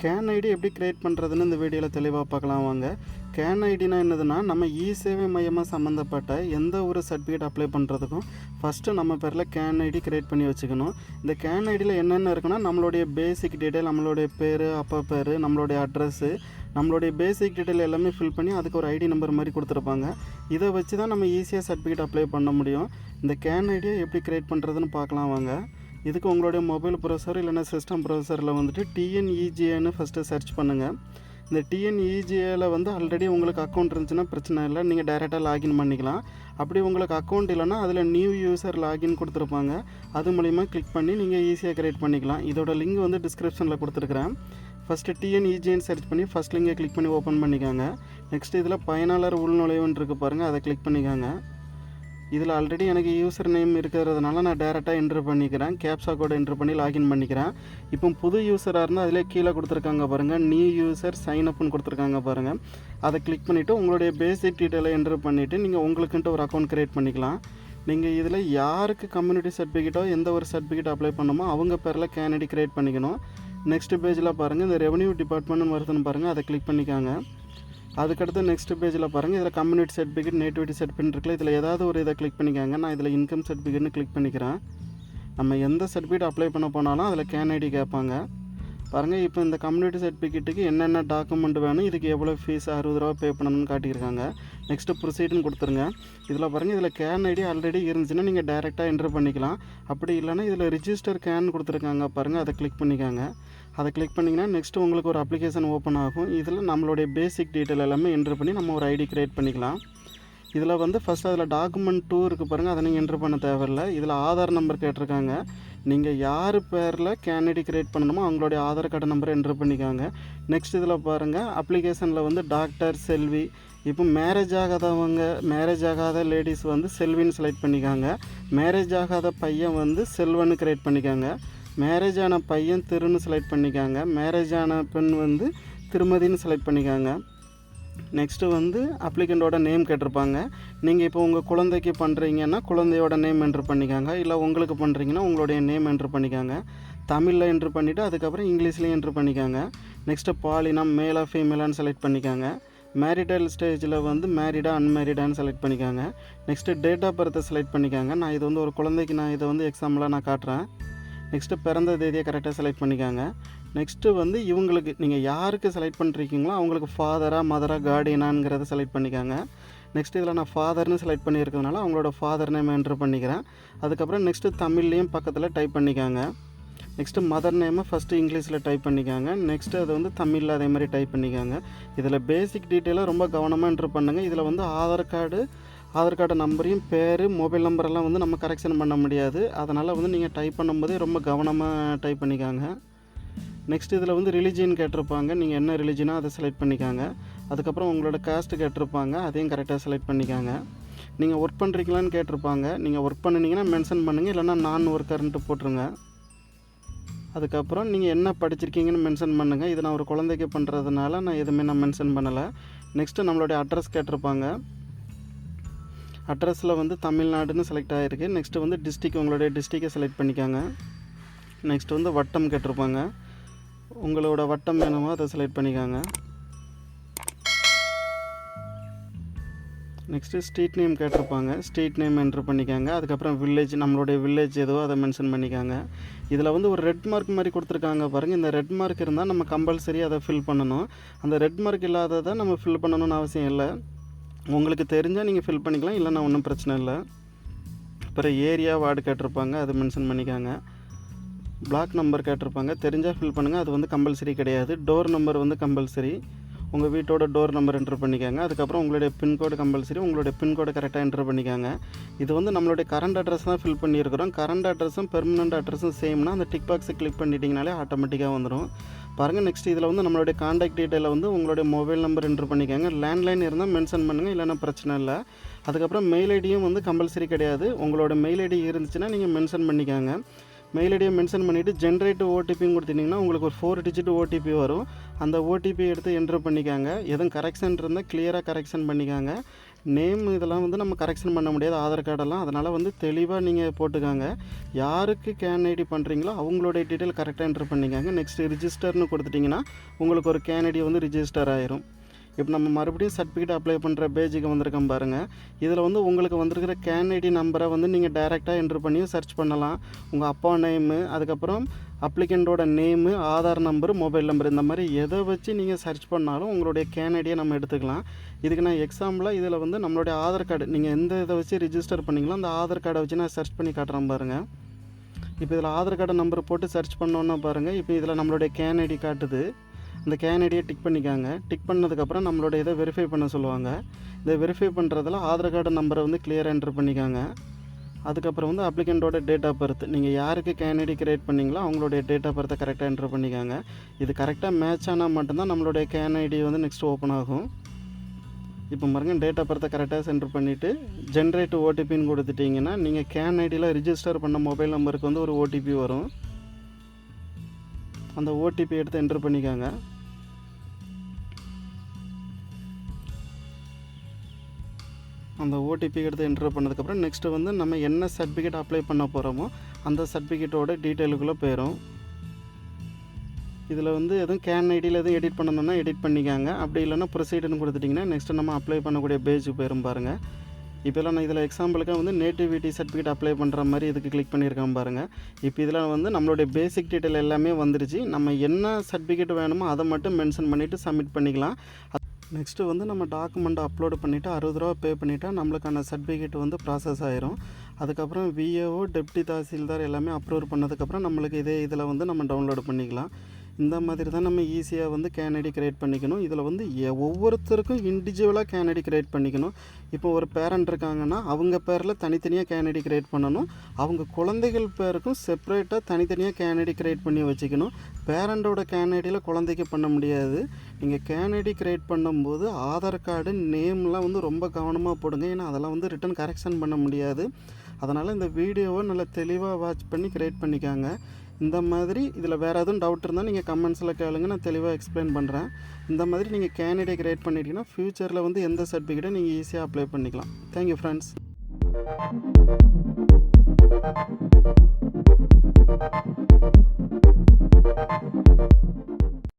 Can ID எப்படி create பண்ணுறதுன்னு இந்த வீடியோவில் தெளிவாக பார்க்கலாம் வாங்க. கேன் ஐடினா என்னதுன்னா நம்ம இ சேவை மையமாக சம்மந்தப்பட்ட எந்த ஒரு சர்டிஃபிகேட் அப்ளை பண்ணுறதுக்கும் ஃபஸ்ட்டு நம்ம பேரில் கேன் ஐடி கிரியேட் பண்ணி வச்சுக்கணும். இந்த கேன் ஐடியில் என்னென்ன இருக்குன்னா நம்மளுடைய பேசிக் டீட்டெயில் நம்மளுடைய பேர் அப்பா பேர் நம்மளுடைய அட்ரஸ்ஸு நம்மளுடைய பேசிக் டீட்டெயில் எல்லாமே ஃபில் பண்ணி அதுக்கு ஒரு ஐடி நம்பர் மாதிரி கொடுத்துருப்பாங்க. இதை வச்சு தான் நம்ம ஈஸியாக சர்டிஃபிகேட் அப்ளை பண்ண முடியும். இந்த கேன் ஐடியை எப்படி கிரியேட் பண்ணுறதுன்னு பார்க்கலாம் வாங்க. இதுக்கு உங்களுடைய மொபைல் ப்ரௌசர் இல்லைன்னா சிஸ்டம் ப்ரௌசரில் வந்துட்டு டிஎன்இஜிஏன்னு ஃபஸ்ட்டு சர்ச் பண்ணுங்கள் இந்த டிஎன்இஜிஏவில் வந்து ஆல்ரெடி உங்களுக்கு அக்கௌண்ட் இருந்துச்சுன்னா பிரச்சனை இல்லை. நீங்கள் டைரெக்டாக லாகின் பண்ணிக்கலாம். அப்படி உங்களுக்கு அக்கௌண்ட் இல்லைன்னா அதில் நியூ யூசர் லாகின் கொடுத்துருப்பாங்க. அது மூலிமா கிளிக் பண்ணி நீங்கள் ஈஸியாக கிரியேட் பண்ணிக்கலாம். இதோட லிங்க் வந்து டிஸ்கிரிப்ஷனில் கொடுத்துருக்குறேன். ஃபஸ்ட்டு டிஎன்இஜின்னு சர்ச் பண்ணி ஃபஸ்ட் லிங்கை கிளிக் பண்ணி ஓப்பன் பண்ணிக்கோங்க. நெக்ஸ்ட் இதில் பயனாளர் உள்நுழைவுன்னு இருக்குது பாருங்கள் அதை கிளிக் பண்ணிக்கோங்க. இதில் ஆல்ரெடி எனக்கு யூசர் நேம் இருக்கிறதுனால நான் டேரெக்டாக என்ட்ரு பண்ணிக்கிறேன். கேப்ஸா கோட் என்ட்ரு பண்ணி லாகின் பண்ணிக்கிறேன். இப்போ புது யூசராக இருந்தால் அதிலே கீழே கொடுத்துருக்காங்க பாருங்கள் நியூ யூசர் சைன் அப்னு கொடுத்துருக்காங்க பாருங்கள் அதை கிளிக் பண்ணிவிட்டு உங்களுடைய பேசிக் டீட்டெயிலை என்ட்ரு பண்ணிவிட்டு நீங்கள் உங்களுக்குன்ட்டு ஒரு அக்கௌண்ட் க்ரியேட் பண்ணிக்கலாம். நீங்கள் இதில் யாருக்கு கம்யூனிட்டி சர்டிஃபிகேட்டோ எந்த ஒரு சர்டிஃபிகேட் அப்ளை பண்ணணுமோ அவங்க பேரில் கேனடி க்ரியேட் பண்ணிக்கணும். நெக்ஸ்ட் பேஜில் பாருங்கள் இந்த ரெவன்யூ டிபார்ட்மெண்ட்னு வருதுன்னு பாருங்கள் அதை கிளிக் பண்ணிக்காங்க. அதுக்கடுத்து நெக்ஸ்ட் பேஜில் பாருங்கள் இதில் கம்யூனிட்டி சர்டிஃபிகேட் நேட்டிவிட்டி சர்டிஃபிகேட் இருக்குல்ல இதில் ஏதாவது ஒரு இதை கிளிக் பண்ணிக்காங்க. நான் இதில் இன்கம் சர்டிஃபிகேட்னு கிளிக் பண்ணிக்கிறேன். நம்ம எந்த சர்டிஃபிகேட் அப்ளை பண்ண போனாலும் அதில் கேன் ஐடி கேட்பாங்க. பாருங்கள் இப்போ இந்த கம்யூனிட்டி சர்டிஃபிகேட்டுக்கு என்னென்ன டாக்குமெண்ட் வேணும் இதுக்கு எவ்வளோ ஃபீஸ் அறுபது ரூபா பே பண்ணணும்னு காட்டியிருக்காங்க. நெக்ஸ்ட்டு ப்ரொசீடுன்னு கொடுத்துருங்க. இதில் பாருங்கள் இதில் கேன் ஐடி ஆல்ரெடி இருந்துச்சுன்னா நீங்கள் டேரெக்டாக என்ட்ரு பண்ணிக்கலாம். அப்படி இல்லைன்னா இதில் ரிஜிஸ்டர் கேன் கொடுத்துருக்காங்க பாருங்கள் அதை கிளிக் பண்ணிக்காங்க. அதை கிளிக் பண்ணிங்கன்னா நெக்ஸ்ட்டு உங்களுக்கு ஒரு அப்ளிகேஷன் ஓப்பன் ஆகும். இதில் நம்மளுடைய பேசிக் டீட்டெயில் எல்லாமே என்ட்ரு பண்ணி நம்ம ஒரு ஐடி க்ரியேட் பண்ணிக்கலாம். இதில் வந்து ஃபஸ்ட் அதில் டாக்குமெண்ட் டூ இருக்குது பாருங்கள் அதை நீங்கள் என்ட்ரு பண்ண தேவையில்லை. இதில் ஆதார் நம்பர் கேட்டிருக்காங்க. நீங்கள் யார் பேரில் கேண்டிடேட் க்ரியேட் பண்ணணுமோ அவங்களுடைய ஆதார் கார்டு நம்பரை என்ட்ரு பண்ணிக்காங்க. நெக்ஸ்ட் இதில் பாருங்கள் அப்ளிகேஷனில் வந்து டாக்டர் செல்வி இப்போ மேரேஜ் ஆகாதவங்க மேரேஜ் ஆகாத லேடிஸ் வந்து செல்வின்னு செலக்ட் பண்ணிக்காங்க. மேரேஜ் ஆகாத பையன் வந்து செல்வன்னு க்ரியேட் பண்ணிக்காங்க. மேரேஜ் ஆன பையன் திருன்னு செலக்ட் பண்ணிக்காங்க. மேரேஜ் ஆன பெண் வந்து திருமதின்னு செலக்ட் பண்ணிக்காங்க. நெக்ஸ்ட்டு வந்து அப்ளிகண்ட்டோட நேம் கேட்டிருப்பாங்க. நீங்கள் இப்போ உங்கள் குழந்தைக்கு பண்ணுறீங்கன்னா குழந்தையோட நேம் என்ட்ரு பண்ணிக்காங்க. இல்லை உங்களுக்கு பண்ணுறீங்கன்னா உங்களுடைய நேம் என்ட்ரு பண்ணிக்காங்க. தமிழில் என்ட்ரு பண்ணிவிட்டு அதுக்கப்புறம் இங்கிலீஷ்லேயும் என்ட்ரு பண்ணிக்காங்க. நெக்ஸ்ட்டு பாலினம் மேலா ஃபீமேலான்னு செலக்ட் பண்ணிக்காங்க. மேரிடல் ஸ்டேஜில் வந்து மேரிடா அன்மேரிடான்னு செலக்ட் பண்ணிக்காங்க. நெக்ஸ்ட்டு டேட் ஆஃப் பர்த்தை செலக்ட் பண்ணிக்காங்க. நான் இது வந்து ஒரு குழந்தைக்கு நான் இதை வந்து எக்ஸாம்பிளாக நான் காட்டுறேன். நெக்ஸ்ட்டு பிறந்த தேதியை கரெக்டாக செலக்ட் பண்ணிக்காங்க. நெக்ஸ்ட்டு வந்து இவங்களுக்கு நீங்கள் யாருக்கு செலக்ட் பண்ணுறீங்களோ அவங்களுக்கு ஃபாதராக மதரா கார்டியனாங்கிறத செலக்ட் பண்ணிக்காங்க. நெக்ஸ்ட் இதில் நான் ஃபாதர்னு செலக்ட் பண்ணியிருக்கிறதுனால அவங்களோட ஃபாதர் நேம் என்ட்ரு பண்ணிக்கிறேன். அதுக்கப்புறம் நெக்ஸ்ட்டு தமிழ்லேயும் பக்கத்தில் டைப் பண்ணிக்காங்க. நெக்ஸ்ட்டு மதர் நேமை ஃபஸ்ட்டு இங்கிலீஷில் டைப் பண்ணிக்காங்க. நெக்ஸ்ட்டு அது வந்து தமிழில் அதே மாதிரி டைப் பண்ணிக்காங்க. இதில் பேசிக் டீட்டெயிலாக ரொம்ப கவனமாக என்ட்ரு பண்ணுங்கள் இதில் வந்து ஆதார் கார்டு ஆதார் கார்டு நம்பரையும் பேர் மொபைல் நம்பரெல்லாம் வந்து நம்ம கரெக்ஷன் பண்ண முடியாது. அதனால் வந்து நீங்கள் டைப் பண்ணும்போதே ரொம்ப கவனமாக டைப் பண்ணிக்காங்க. நெக்ஸ்ட் இதில் வந்து ரிலிஜியன் கேட்டிருப்பாங்க. நீங்கள் என்ன ரிலிஜினோ அதை செலக்ட் பண்ணிக்காங்க. அதுக்கப்புறம் உங்களோட காஸ்ட் கேட்டிருப்பாங்க. அதையும் கரெக்டாக செலக்ட் பண்ணிக்காங்க. நீங்கள் ஒர்க் பண்ணுறீங்களான்னு கேட்டிருப்பாங்க. நீங்கள் ஒர்க் பண்ணினீங்கன்னா மென்ஷன் பண்ணுங்கள் இல்லைனா நான் ஒர்க்கர்ன்ட்டு போட்டுருங்க. அதுக்கப்புறம் நீங்கள் என்ன படிச்சிருக்கீங்கன்னு மென்ஷன் பண்ணுங்கள் இது நான் ஒரு குழந்தைக்கு பண்ணுறதுனால நான் எதுவுமே நான் மென்ஷன் பண்ணலை. நெக்ஸ்ட்டு நம்மளுடைய அட்ரஸ் கேட்டிருப்பாங்க. அட்ரஸில் வந்து தமிழ்நாடுன்னு செலக்ட் ஆகிருக்கு நெக்ஸ்ட்டு வந்து டிஸ்ட்ரிக் உங்களுடைய டிஸ்ட்ரிக்கை செலக்ட் பண்ணிக்காங்க. நெக்ஸ்ட் வந்து வட்டம் கேட்டிருப்பாங்க. உங்களோட வட்டம் வேணுமோ அதை செலக்ட் பண்ணிக்காங்க. நெக்ஸ்ட்டு ஸ்ட்ரீட் நேம் கேட்டிருப்பாங்க. ஸ்ட்ரீட் நேம் என்ட்ரு பண்ணிக்காங்க. அதுக்கப்புறம் வில்லேஜ் நம்மளுடைய வில்லேஜ் எதுவோ அதை மென்ஷன் பண்ணிக்காங்க. இதில் வந்து ஒரு ரெட் மார்க் மாதிரி கொடுத்துருக்காங்க பாருங்கள் இந்த ரெட் மார்க் இருந்தால் நம்ம கம்பல்சரி அதை ஃபில் பண்ணணும். அந்த ரெட் மார்க் இல்லாததை நம்ம ஃபில் பண்ணணும்னு அவசியம் இல்லை. உங்களுக்கு தெரிஞ்சால் நீங்கள் ஃபில் பண்ணிக்கலாம். இல்லைன்னா ஒன்றும் பிரச்சனை இல்லை. அப்புறம் ஏரியா வார்டு கேட்டிருப்பாங்க. அதை மென்ஷன் பண்ணிக்காங்க. பிளாக் நம்பர் கேட்டிருப்பாங்க. தெரிஞ்சால் ஃபில் பண்ணுங்கள் அது வந்து கம்பல்சரி கிடையாது. டோர் நம்பர் வந்து கம்பல்சரி உங்கள் வீட்டோட டோர் நம்பர் என்ட்ரு பண்ணிக்காங்க. அதுக்கப்புறம் உங்களுடைய பின்கோடு கம்பல்சரி உங்களுடைய பின்கோடு கரெக்டாக என்ட்ரு பண்ணிக்காங்க. இது வந்து நம்மளுடைய கரண்ட் அட்ரஸ் தான் ஃபில் பண்ணியிருக்கிறோம். கரண்ட் அட்ரஸும் பெர்மனண்ட் அட்ரஸும் சேம்னா அந்த டிக் பாக்ஸை கிளிக் பண்ணிட்டீங்கனாலே ஆட்டோமேட்டிக்காக வந்துடும் பாருங்கள் நெக்ஸ்ட் இதில் வந்து நம்மளுடைய காண்டாக்ட் டீட்டெயிலை வந்து உங்களுடைய மொபைல் நம்பர் என்ட்ரு பண்ணிக்காங்க. லேண்ட்லைன் இருந்தால் மென்ஷன் பண்ணுங்கள் இல்லைன்னா பிரச்சனை இல்லை. அதுக்கப்புறம் மெயில் ஐடியும் வந்து கம்பல்சரி கிடையாது. உங்களோட மெயில் ஐடி இருந்துச்சுன்னா நீங்கள் மென்ஷன் பண்ணிக்காங்க. மெயில் ஐடியை மென்ஷன் பண்ணிவிட்டு ஜென்ரேட் ஓடிபின்னு கொடுத்துட்டிங்கன்னா உங்களுக்கு ஒரு ஃபோர் டிஜிட் ஓடிபி வரும். அந்த ஓடிபி எடுத்து என்ட்ரு பண்ணிக்காங்க. எதுவும் கரெக்ஷன் இருந்தால் கிளியராக கரெக்ஷன் பண்ணிக்காங்க. நேம் இதெல்லாம் வந்து நம்ம கரெக்ஷன் பண்ண முடியாது. ஆதார் கார்டெல்லாம் அதனால் வந்து தெளிவாக நீங்கள் போட்டுக்காங்க. யாருக்கு கேன் ஐடி பண்ணுறீங்களோ அவங்களுடைய டீட்டெயில் கரெக்டாக என்ட்ரு பண்ணிக்காங்க. நெக்ஸ்ட்டு ரிஜிஸ்டர்னு கொடுத்துட்டிங்கன்னா உங்களுக்கு ஒரு கேன் ஐடி வந்து ரிஜிஸ்டர் ஆயிரும். இப்போ நம்ம மறுபடியும் சர்டிஃபிகேட் அப்ளை பண்ணுற பேஜுக்கு வந்திருக்கோம் பாருங்கள் இதில் வந்து உங்களுக்கு வந்திருக்கிற கேன் ஐடி நம்பரை வந்து நீங்கள் டைரெக்டாக என்ட்ரு பண்ணியும் சர்ச் பண்ணலாம். உங்கள் அப்பா நேமு அதுக்கப்புறம் அப்ளிகண்ட்டோட name Aadhaar number mobile number இந்த மாதிரி எதை வச்சு நீங்கள் சர்ச் பண்ணாலும் உங்களுடைய கேன் ஐடியை நம்ம எடுத்துக்கலாம். இதுக்கு நான் எக்ஸாம்பிளாக இதில் வந்து நம்மளுடைய ஆதார் கார்டு நீங்கள் எந்த இதை வச்சு ரிஜிஸ்டர் பண்ணீங்களோ அந்த ஆதார் கார்டை வச்சு நான் சர்ச் பண்ணி காட்டுறேன் பாருங்கள் இப்போ இதில் ஆதார் கார்டு நம்பர் போட்டு சர்ச் பண்ணோன்னா பாருங்கள் இப்போ இதில் நம்மளுடைய கேன் ஐடி காட்டுது. அந்த கேன் ஐடியை டிக் பண்ணிக்காங்க. டிக் பண்ணதுக்கப்புறம் நம்மளோட இதை வெரிஃபை பண்ண சொல்லுவாங்க. இதை வெரிஃபை பண்ணுறதுல ஆதார் கார்டு நம்பரை வந்து கிளியர் என்ட்ரு பண்ணிக்காங்க. அதுக்கப்புறம் வந்து அப்ளிகண்ட்டோட டேட் ஆஃப் பர்த் நீங்கள் யாருக்கு கேன் ஐடி கிரியேட் பண்ணிங்களோ அவங்களுடைய டேட் ஆஃப் பர்த்தை கரெக்டாக என்ட்ரு பண்ணிக்காங்க. இது கரெக்டாக மேட்ச் ஆனால் மட்டும்தான் நம்மளுடைய கேன் ஐடி வந்து நெக்ஸ்ட் ஓப்பன் ஆகும். இப்போ பாருங்க டேட் ஆஃப் பர்த்தை கரெக்டாக சென்டர் பண்ணிவிட்டு ஜென்ரேட் ஓடிபின்னு கொடுத்துட்டிங்கன்னா நீங்கள் கேன் ஐடியில் ரிஜிஸ்டர் பண்ண மொபைல் நம்பருக்கு வந்து ஒரு ஓடிபி வரும். அந்த ஓடிபி எடுத்து என்ட்ரு பண்ணிக்காங்க. அந்த ஓடிபி எடுத்து என்ட்ரு பண்ணதுக்கப்புறம் நெக்ஸ்ட்டு வந்து நம்ம என்ன சர்டிஃபிகேட் அப்ளை பண்ண போகிறோமோ அந்த சர்டிஃபிகேட்டோட டீட்டெயிலுக்குள்ளே போயிடும் இதில் வந்து எதுவும் கேன் ஐடியில் எதுவும் எடிட் பண்ணணும்னா எடிட் பண்ணிக்காங்க. அப்படி இல்லைன்னா ப்ரொசீடுன்னு கொடுத்துட்டிங்கன்னா நெக்ஸ்ட்டு நம்ம அப்ளை பண்ணக்கூடிய பேஜுக்கு போயிடும் பாருங்கள் இப்போலாம் நான் இதில் எக்ஸாம்பிளுக்காக வந்து நேட்டிவிட்டி சர்டிஃபிகேட் அப்ளை பண்ணுற மாதிரி இதுக்கு கிளிக் பண்ணியிருக்கேன் பாருங்கள் இப்போ இதில் வந்து நம்மளுடைய பேசிக் டீட்டெயில் எல்லாமே வந்துருச்சு. நம்ம என்ன சர்டிஃபிகேட் வேணுமோ அதை மட்டும் மென்ஷன் பண்ணிவிட்டு சப்மிட் பண்ணிக்கலாம். நெக்ஸ்ட்டு வந்து நம்ம டாக்குமெண்ட் அப்லோடு பண்ணிவிட்டு அறுபது ரூபா பே பண்ணிவிட்டால் நம்மளுக்கான சர்டிஃபிகேட் வந்து ப்ராசஸ் ஆயிரும். அதுக்கப்புறம் விஏஓ டெப்டி தாசில்தார் எல்லாமே அப்ரூவ் பண்ணதுக்கப்புறம் நம்மளுக்கு இதே இதில் வந்து நம்ம டவுன்லோடு பண்ணிக்கலாம். இந்த மாதிரி தான் நம்ம ஈஸியாக வந்து கேனடி கிரியேட் பண்ணிக்கணும். இதில் வந்து ஒவ்வொருத்தருக்கும் இண்டிவிஜுவலாக கேனடி கிரியேட் பண்ணிக்கணும். இப்போ ஒரு பேரண்ட் இருக்காங்கன்னா அவங்க பேரில் தனித்தனியாக கேனடி கிரியேட் பண்ணணும். அவங்க குழந்தைகள் பேருக்கும் செப்பரேட்டாக தனித்தனியாக கேனடி கிரியேட் பண்ணி வச்சுக்கணும். பேரண்டோட கேனடியில் குழந்தைக்கு பண்ண முடியாது. நீங்கள் கேனடி கிரியேட் பண்ணும்போது ஆதார் கார்டு நேம்லாம் வந்து ரொம்ப கவனமாக போடுங்க. ஏன்னா அதெல்லாம் வந்து ரிட்டன் கரெக்ஷன் பண்ண முடியாது. அதனால் இந்த வீடியோவை நல்லா தெளிவாக வாட்ச் பண்ணி கிரியேட் பண்ணிக்காங்க. இந்த மாதிரி இதில் வேறு எதுவும் டவுட் இருந்தால் நீங்கள் கமெண்ட்ஸில் கேளுங்க. நான் தெளிவாக எக்ஸ்பிளைன் பண்ணுறேன் இந்த மாதிரி நீங்கள் கேண்டிடே கிரியேட் பண்ணிட்டீங்கன்னா ஃப்யூச்சரில் வந்து எந்த சர்டிஃபிகேட்டும் நீங்கள் ஈஸியாக அப்ளை பண்ணிக்கலாம். Thank you friends